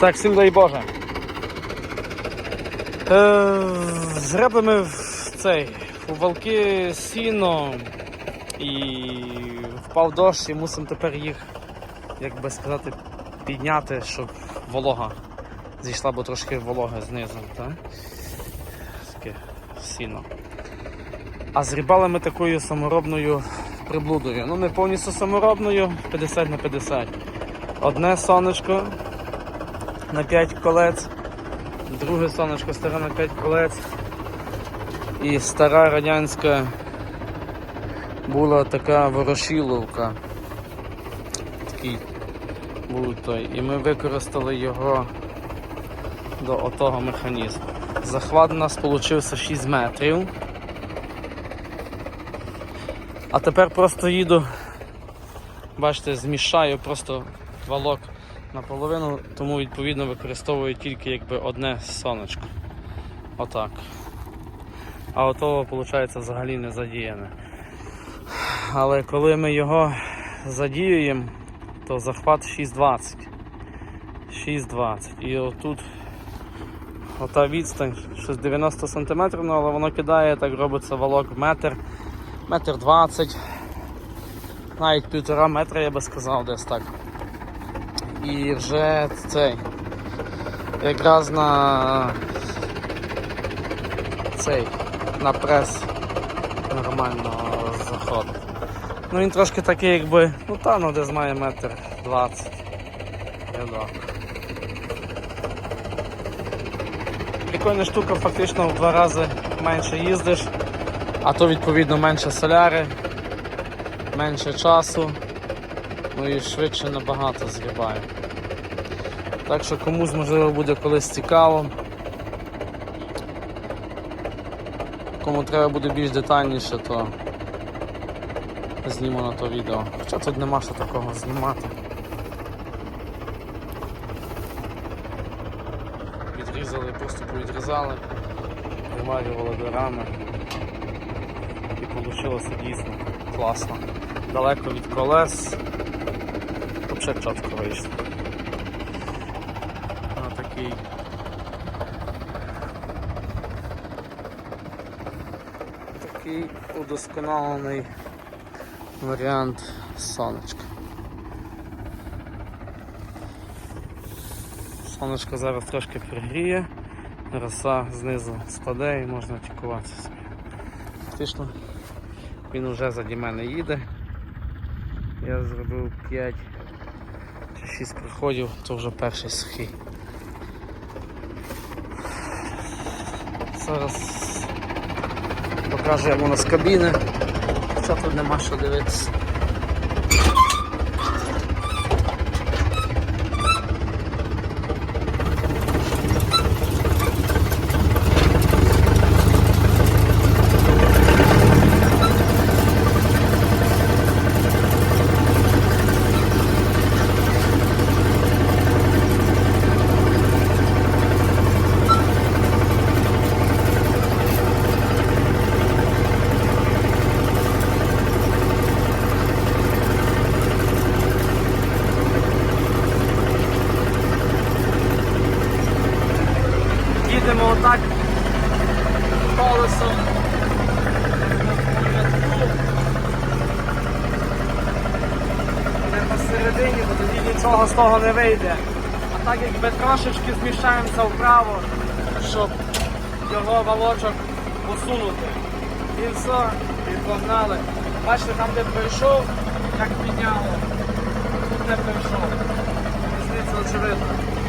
Так, всім дай Боже. Е, Згребли в цей у валки сіно і впав дощ і мусимо тепер їх, як би сказати, підняти, щоб волога зійшла, бо трошки волога знизу. Так? Таке сіно. А зрібали ми такою саморобною приблудою. Ну не повністю саморобною, 50 на 50. Одне сонечко на 5 колець, друге сонечко старе на 5 колець. І стара радянська була така ворошиловка. Такий був той. І ми використали його до отого механізму. Захват у нас вийшов 6 метрів. А тепер просто їду, бачите, змішаю просто валок наполовину, тому відповідно використовую тільки якби одне сонечко. Отак. А отого, виходить, взагалі не задіяне. Але коли ми його задіюємо, то захват 6,20. 6,20. І отут ота відстань, щось 90 см, ну, але воно кидає, так робиться валок метр, метр 20, навіть півтора метра я би сказав десь так. І вже цей якраз на цей на прес нормально заходить. Ну він трошки такий якби, ну та ну десь має метр 20 рядок. Прикольна штука, фактично в два рази менше їздиш, а то відповідно менше соляри, менше часу, ну і швидше набагато зрібає. Так що комусь можливо буде колись цікаво. Кому треба буде більш детальніше, то зніму на то відео. Хоча тут нема що такого знімати. Відрізали, просто повідрізали, приварювали до рами і вийшло дійсно класно. Далеко від колес. Взагалі чітко вийшло. Ось такий такий удосконалений варіант сонечка. Сонечко зараз трошки пригріє, роса знизу спаде і можна тікуватися собі. Фактично він вже заді мене їде. Я зробив 5 чи 6 приходів, то вже перший сухий. Зараз покажу йому нас кабіни, хоча тут нема що дивитися. Їдемо отак колесом. Посередині, бо тоді нічого з того не вийде. А так якби трошечки зміщаємося вправо, щоб його валочок посунути. І все, і погнали. Бачите, там де прийшов, як підняло, тут не прийшов. Різниця очевидна.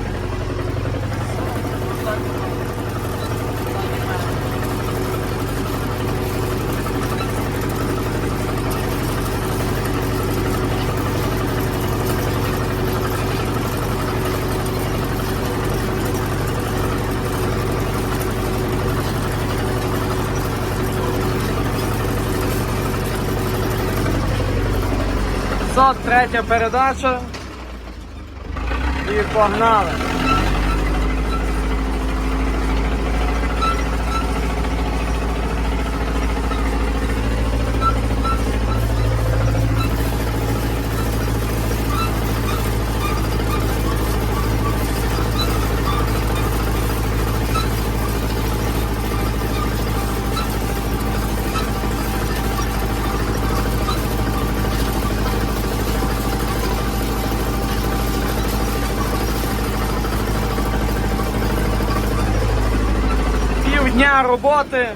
Третя передача. І погнали. Дня роботи,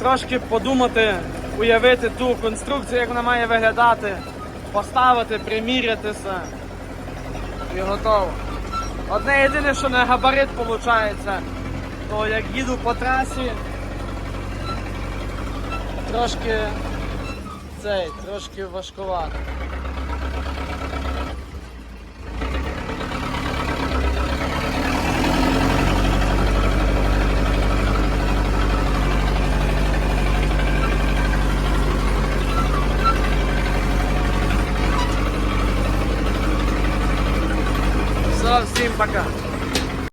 трошки подумати, уявити ту конструкцію, як вона має виглядати, поставити, примірятися і готово. Одне єдине, що не габарит виходить, то як їду по трасі, трошки цей, трошки важкувато. Все, всім пока.